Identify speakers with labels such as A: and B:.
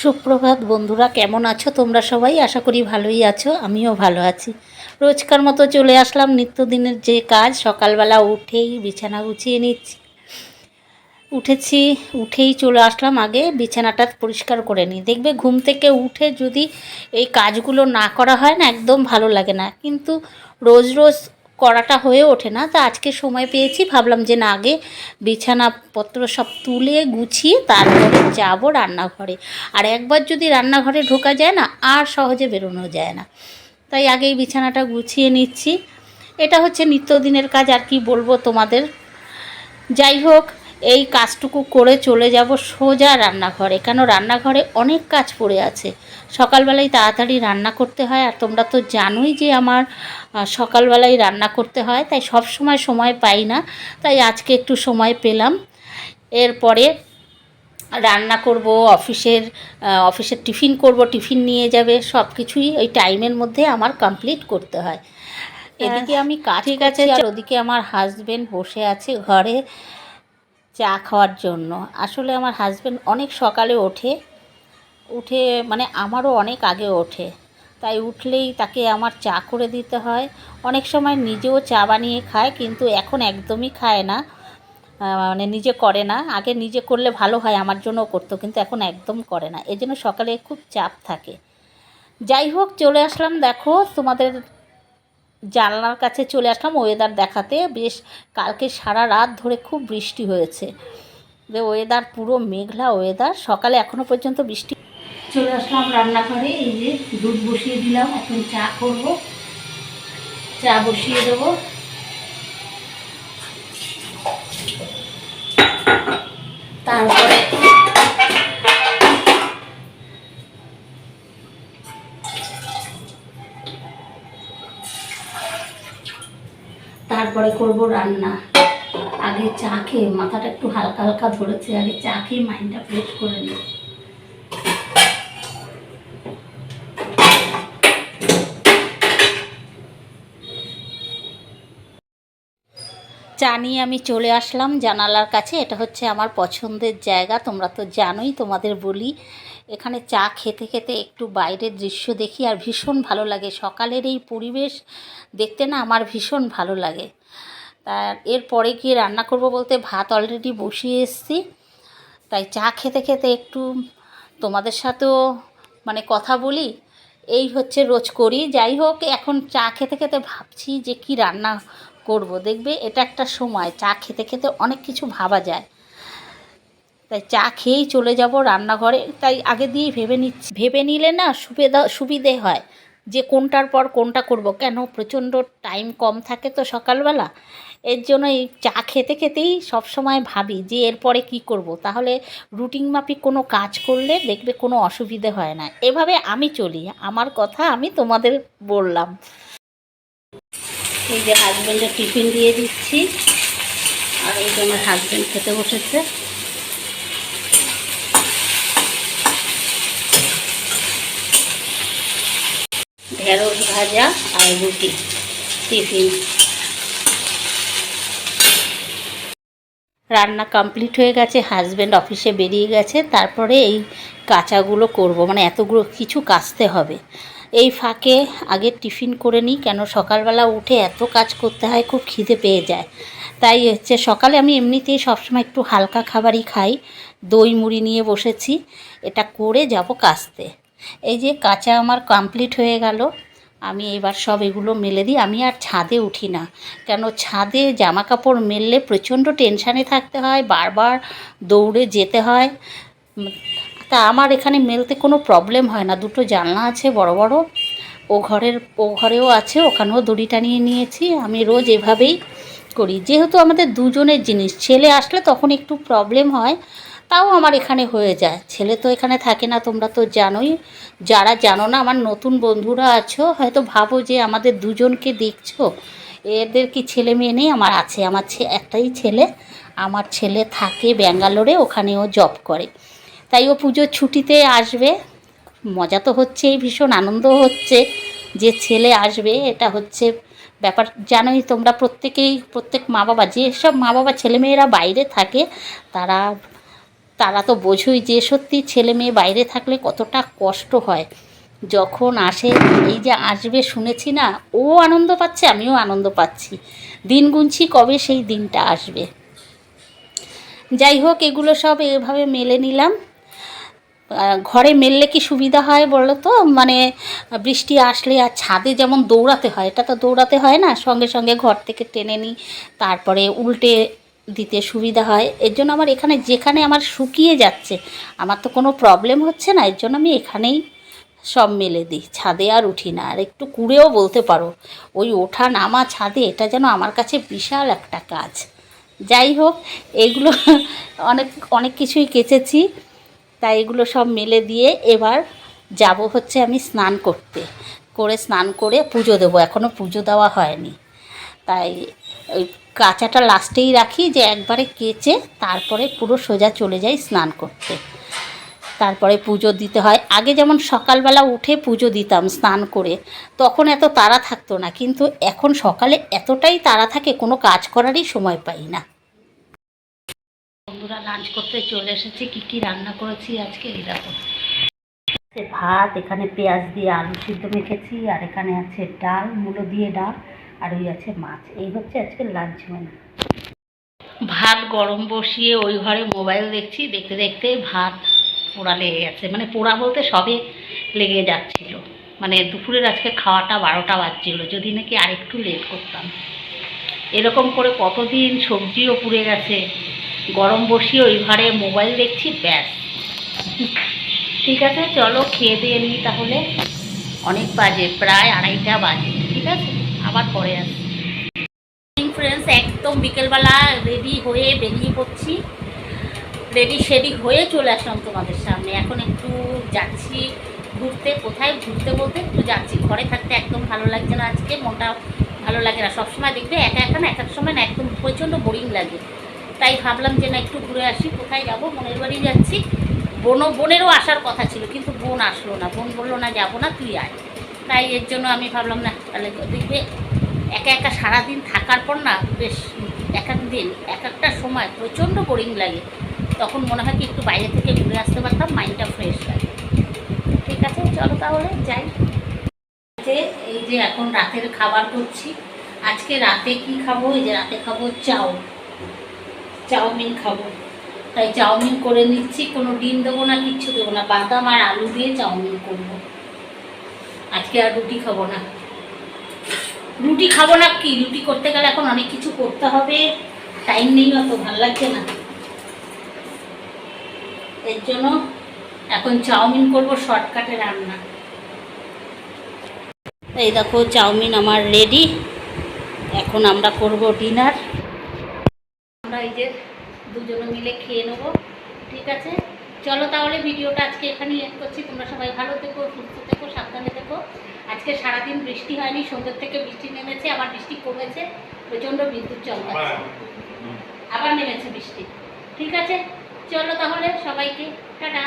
A: সুপ্রভাত বন্ধুরা, কেমন আছো তোমরা সবাই? আশা করি ভালোই আছো, আমিও ভালো আছি। রোজকার মতো চলে আসলাম নিত্যদিনের যে কাজ, সকালবেলা উঠেই বিছানা গুছিয়ে নিচ্ছি। উঠেছি, উঠেই চলে আসলাম আগে বিছানাটা পরিষ্কার করে নিই। দেখবে ঘুম থেকে উঠে যদি এই কাজগুলো না করা হয় না, একদম ভালো লাগে না। কিন্তু রোজ রোজ করাটা হয়ে ওঠে না, তা আজকে সময় পেয়েছি। ভাবলাম যে না, আগে বিছানাপত্র সব তুলে গুছিয়ে তারপরে যাব রান্নাঘরে। আর একবার যদি রান্নাঘরে ঢোকা যায় না, আর সহজে বেরোনো যায় না। তাই আগেই বিছানাটা গুছিয়ে নিচ্ছি। এটা হচ্ছে নিত্যদিনের কাজ, আর কি বলব তোমাদের। যাই হোক, এই কাজটুকু করে চলে যাব সোজা রান্নাঘরে, কেন রান্নাঘরে অনেক কাজ পড়ে আছে। সকালবেলায় তাড়াতাড়ি রান্না করতে হয়। আর তোমরা তো জানোই যে আমার সকালবেলায় রান্না করতে হয় তাই সব সময় সময় পাই না। তাই আজকে একটু সময় পেলাম। এরপরে রান্না করব অফিসের অফিসের টিফিন করব টিফিন নিয়ে যাবে সব কিছুই ওই টাইমের মধ্যে আমার কমপ্লিট করতে হয়। এদিকে আমি কাজ ঠিক আছে আর ওদিকে আমার হাজবেন্ড বসে আছে ঘরে চা খাওয়ার জন্য। আসলে আমার হাজবেন্ড অনেক সকালে ওঠে। উঠে মানে আমারও অনেক আগে ওঠে। তাই উঠলেই তাকে আমার চা করে দিতে হয়। অনেক সময় নিজেও চা বানিয়ে খায়, কিন্তু এখন একদমই খায় না। মানে নিজে করে না। আগে নিজে করলে ভালো হয়, আমার জন্যও করতো, কিন্তু এখন একদম করে না। এই জন্য সকালে খুব চাপ থাকে। যাই হোক, চলে আসলাম, দেখো, তোমাদের জানলার কাছে চলে আসলাম ওয়েদার দেখাতে। বেশ, কালকে সারা রাত ধরে খুব বৃষ্টি হয়েছে। ওয়েদার পুরো মেঘলা ওয়েদার সকালে এখনও পর্যন্ত বৃষ্টি চলে আসলাম রান্নাঘরে, এই যে দুধ বসিয়ে দিলাম, এখন চা করব। চা বসিয়ে দেবো। তারপরে তারপরে করব রান্না। আগে চা খেয়ে মাথাটা একটু হালকা হালকা ধরেছে, আগে চা খেয়ে মাইন্ডটা ফ্রেশ করে নিই। চা নিয়ে আমি চলে আসলাম জানালার কাছে। এটা হচ্ছে আমার পছন্দের জায়গা, তোমরা তো জানোই, তোমাদের বলি। এখানে চা খেতে খেতে একটু বাইরের দৃশ্য দেখি আর ভীষণ ভালো লাগে। সকালের এই পরিবেশ দেখতে না আমার ভীষণ ভালো লাগে। তার এরপরে গিয়ে রান্না করব বলতে ভাত অলরেডি বসিয়ে এসেছি। তাই চা খেতে খেতে একটু তোমাদের সাথেও মানে কথা বলি। এই হচ্ছে রোজ করি। যাই হোক, এখন চা খেতে খেতে ভাবছি যে কি রান্না করব। দেখবে এটা একটা সময়, চা খেতে খেতে অনেক কিছু ভাবা যায়। তাই চা খেয়েই চলে যাব রান্নাঘরে। তাই আগে দিয়েই ভেবে নিচ্ছি, ভেবে নিলে না সুবিধা, সুবিধে হয় যে কোনটার পর কোনটা করব। কেন? প্রচণ্ড টাইম কম থাকে তো সকালবেলা। এর জন্য এই চা খেতে খেতেই সব সময় ভাবি যে এরপরে কি করব। তাহলে রুটিন মাফিক কোনো কাজ করলে দেখবে কোনো অসুবিধে হয় না। এভাবে আমি চলি। আমার কথা আমি তোমাদের বললাম। এই যে হাজব্যান্ডের টিফিন দিয়ে দিচ্ছি। আর এই যে আমার হাজব্যান্ড খেতে বসেছে। ঢেঁড়স ভাজা আর রুটি টিফিন রান্না কমপ্লিট হয়ে গেছে হাজব্যান্ড অফিসে বেরিয়ে গেছে। তারপরে এই কাঁচাগুলো করব। মানে এতগুলো কিছু কাচতে হবে। এই ফাঁকে আগে টিফিন করে নিই, কেন সকালবেলা উঠে এত কাজ করতে হয়, খুব খিদে পেয়ে যায়। তাই হচ্ছে সকালে আমি এমনিতেই সবসময় একটু হালকা খাবারই খাই। দই, মুড়ি নিয়ে বসেছি, এটা করে যাব কাচতে এই যে কাঁচা আমার কমপ্লিট হয়ে গেল, আমি এবার সব এগুলো মেলে দিই। আমি আর ছাদে উঠি না, কেন ছাদে জামা কাপড় মেললে প্রচণ্ড টেনশানে থাকতে হয়, বারবার দৌড়ে যেতে হয়। তা আমার এখানে মেলতে কোনো প্রবলেম হয় না। দুটো জানলা আছে বড় বড়। ও ঘরের, ও ঘরেও আছে, ওখানেও দড়ি টানিয়ে নিয়েছি। আমি রোজ এভাবেই করি। যেহেতু আমাদের দুজনের জিনিস, ছেলে আসলে তখন একটু প্রবলেম হয়, তাও আমার এখানে হয়ে যায়। ছেলে তো এখানে থাকে না, তোমরা তো জানোই। যারা জানো না, আমার নতুন বন্ধুরা আছো, হয়তো ভাবো যে আমাদের দুজনকে দেখছ। এদের কি ছেলে মেয়ে নেই? আমার আছে, আমার একটাই ছেলে। আমার ছেলে থাকে ব্যাঙ্গালোরে, ওখানেও জব করে। তাই ও পুজোর ছুটিতে আসবে। মজা তো হচ্ছেই, ভীষণ আনন্দ হচ্ছে যে ছেলে আসবে। এটা হচ্ছে ব্যাপার। জানোই তোমরা প্রত্যেকেই, প্রত্যেক মা বাবা যেসব মা বাবা ছেলেমেয়েরা বাইরে থাকে, তারা তারা তো বোঝোই যে সত্যি ছেলে মেয়ে বাইরে থাকলে কতটা কষ্ট হয়। যখন আসে, এই যে আসবে শুনেছি না, ও আনন্দ পাচ্ছে, আমিও আনন্দ পাচ্ছি। দিন গুনছি কবে সেই দিনটা আসবে। যাই হোক, এগুলো সব এভাবে মেলে নিলাম। ঘরে মেললে কি সুবিধা হয় বলো তো? মানে বৃষ্টি আসলে আর ছাদে যেমন দৌড়াতে হয়, এটা তো দৌড়াতে হয় না? সঙ্গে সঙ্গে ঘর থেকে টেনে নিই, তারপরে উল্টে দিতে সুবিধা হয়। এর জন্য আমার এখানে, যেখানে আমার শুকিয়ে যাচ্ছে, আমার তো কোনো প্রবলেম হচ্ছে না, এর জন্য আমি এখানেই সব মেলে দিই, ছাদে আর উঠি না। আর একটু কুড়েও বলতে পারো, ওই ওঠা নামা ছাদে, এটা যেন আমার কাছে বিশাল একটা কাজ। যাই হোক, এগুলো অনেক অনেক কিছুই কেচেছি। তাই এগুলো সব মেলে দিয়ে এবার যাব হচ্ছে আমি স্নান করতে। করে স্নান করে পুজো দেবো এখনও পুজো দেওয়া হয়নি। তাই ওই কাঁচাটা লাস্টেই রাখি যে একবারে কেচে তারপরে পুরো সোজা চলে যাই স্নান করতে। তারপরে পুজো দিতে হয়। আগে যেমন সকালবেলা উঠে পুজো দিতাম স্নান করে, তখন এত তাড়া থাকতো না। কিন্তু এখন সকালে এতটাই তাড়া থাকে, কোনো কাজ করারই সময় পাই না। বন্ধুরা লাঞ্চ করতে চলে এসেছি। কি কি রান্না করেছি আজকে? এই দেখো। ভাত, এখানে পেঁয়াজ দিয়ে আলু সিদ্ধ মেখেছি, আর এখানে আছে ডাল, মুলো দিয়ে ডাল, আর ওই আছে মাছ। এই হচ্ছে আজকে লাঞ্চ মেনু ভাত গরম বসিয়ে ওই ঘরে মোবাইল দেখছি, দেখতে দেখতে ভাত পোড়া লেগে গেছে। মানে পোড়া বলতে সবে লেগে যাচ্ছিল। মানে দুপুরের আজকে খাওয়াটা বারোটা বাজছিল, যদি নাকি আরেকটু লেট করতাম। এরকম করে কতদিন সবজিও পুড়ে গেছে গরম বসিয়ে ওই ঘরে মোবাইল দেখছি, ব্যাস। ঠিক আছে, চলো খেয়ে দিয়ে নিই তাহলে। অনেক বাজে, প্রায় আড়াইটা বাজে, ঠিক আছে? আবার পরে আসি ফ্রেন্ডস একদম বিকেলবেলা রেডি হয়ে বেরিয়ে পড়ছি। রেডি সেডি হয়ে চলে আসলাম তোমাদের সামনে। এখন একটু যাচ্ছি ঘুরতে, কোথায় ঘুরতে বলতে একটু যাচ্ছি। ঘরে থাকতে একদম ভালো লাগছে না আজকে মনটা ভালো লাগে না। সবসময় দেখবে একা একা না, এক এক সময় না একদম প্রচণ্ড বোরিং লাগে। তাই ভাবলাম যে না, একটু ঘুরে আসি, কোথায় যাব? বোনের বাড়ি যাচ্ছি। বোনও, বোনেরও আসার কথা ছিল, কিন্তু বোন আসলো না। বোন বলল, না, যাব না, তুই আয়। তাই এর জন্য আমি ভাবলাম, না, তাহলে দেখবে, একা একা সারাদিন থাকার পর না, বেশ এক এক দিন, এক একটা সময় প্রচণ্ড বোরিং লাগে। তখন মনে হয় কি, একটু বাইরে থেকে ঘুরে আসতে পারতাম মাইন্ডটা ফ্রেশ লাগে। ঠিক আছে, চলো তাহলে, যাই। যে এই যে এখন রাতের খাবার করছি। আজকে রাতে কি খাব? এই যে রাতে খাব চাউ চাউমিন খাব। তাই চাউমিন করে নিচ্ছি, কোনো ডিম দেবো না, কিচ্ছু দেবো না। বাদাম আর আলু দিয়ে চাউমিন করব। আজকে আর রুটি খাব না। রুটি খাব না কি? রুটি করতে গেলে এখন অনেক কিছু করতে হবে। টাইম নেই অত, ভালো লাগছে না। এর জন্য এখন চাউমিন করব, শর্টকাটে রান্না। এই দেখো, চাউমিন আমার রেডি এখন আমরা করব ডিনার আমরা এই যে দুজনে মিলে খেয়ে নেব। ঠিক আছে? চলো তাহলে ভিডিওটা আজকে এখানেই এড করছি। তোমরা সবাই ভালো থেকো সুস্থ থেকো সাবধানে থেকো। আজকে সারাদিন বৃষ্টি হয়নি সন্ধ্যের থেকে বৃষ্টি নেমেছে আবার বৃষ্টি কমেছে প্রচণ্ড বিদ্যুৎ চমকাচ্ছে আবার নেমেছে বৃষ্টি। ঠিক আছে? চলো তাহলে সবাইকে টাটা।